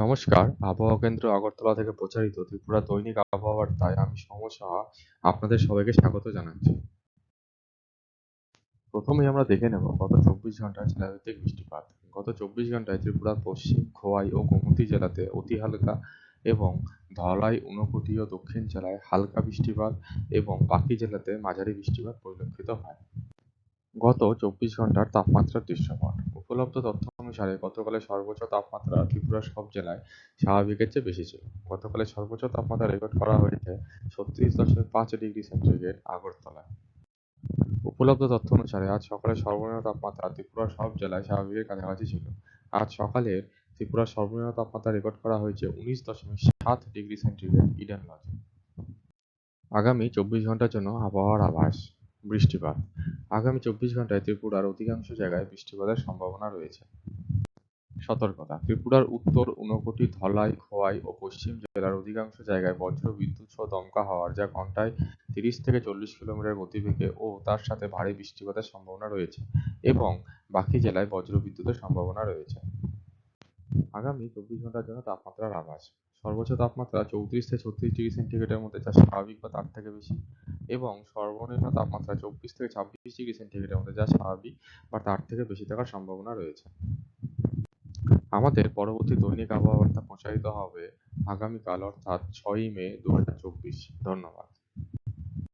নমস্কার। আবহাওয়া কেন্দ্র আগরতলা থেকে প্রচারিত ত্রিপুরা দৈনিক আবহাওয়া বার্তায় আমি সৌম্য সাহা আপনাদের সবাইকে স্বাগত জানাচ্ছি। প্রথমেই আমরা দেখে নেব গত চব্বিশ ঘণ্টার জেলাভিত্তিক বৃষ্টিপাত। গত চব্বিশ ঘন্টায় ত্রিপুরার পশ্চিম, খোয়াই ও গোমতী জেলাতে অতি হালকা এবং ধলাই, ঊনকোটি ও দক্ষিণ জেলায় হালকা বৃষ্টিপাত এবং বাকি জেলাতে মাঝারি বৃষ্টিপাত পরিলক্ষিত হয়। গত চব্বিশ ঘণ্টার তাপমাত্রার দৃশ্যপট। উপলব্ধ তথ্য অনুসারে গতকালের সর্বোচ্চ তাপমাত্রা ত্রিপুরার সব জেলায় স্বাভাবিকের চেয়ে বেশি ছিল। গতকালের সর্বোচ্চ তাপমাত্রা রেকর্ড করা হয়েছে ছত্রিশ দশমিক পাঁচ ডিগ্রি সেন্টিগ্রেড আগরতলায়। উপলব্ধ তথ্য অনুসারে আজ সকালে সর্বনিম্ন তাপমাত্রা ত্রিপুরার সব জেলায় স্বাভাবিকের কাছাকাছি ছিল। আজ সকালে ত্রিপুরার সর্বনিম্ন তাপমাত্রা রেকর্ড করা হয়েছে উনিশ দশমিক সাত ডিগ্রি সেন্টিগ্রেড ইডেন লজে। আগামী চব্বিশ ঘণ্টার জন্য আবহাওয়ার আভাস। বৃষ্টিপাত। আগামী চব্বিশ ঘন্টায় ত্রিপুরার অধিকাংশ জায়গায় বৃষ্টিপাতের সম্ভাবনা রয়েছে। সতর্কতা, ত্রিপুরার উত্তর ঊনকোটি ধলাই, খোয়াই ও পশ্চিম জেলার অধিকাংশ জায়গায় বজ্র বিদ্যুৎ সহ দমকা হওয়ার, যা ঘন্টায় তিরিশ থেকে চল্লিশ কিলোমিটার গতিবেগে ও তার সাথে ভারী বৃষ্টিপাতের সম্ভাবনা রয়েছে এবং বাকি জেলায় বজ্র বিদ্যুতের সম্ভাবনা রয়েছে। আগামী চব্বিশ ঘণ্টার জন্য তাপমাত্রার আভাস। সর্বোচ্চ তাপমাত্রা চৌত্রিশ থেকে ছত্রিশ ডিগ্রি সেন্টিগ্রেডের মধ্যে, যা স্বাভাবিক বা তার থেকে বেশি। এবং সর্বনিম্ন তাপমাত্রা চব্বিশ থেকে ছাব্বিশ ডিগ্রি সেন্টিগ্রেডের মধ্যে, যা স্বাভাবিক বা তার থেকে বেশি থাকার সম্ভাবনা রয়েছে। আমাদের পরবর্তী দৈনিক আবহাওয়া বার্তা প্রচারিত হবে আগামীকাল, অর্থাৎ ছয়ই মে দু হাজার চব্বিশ। ধন্যবাদ।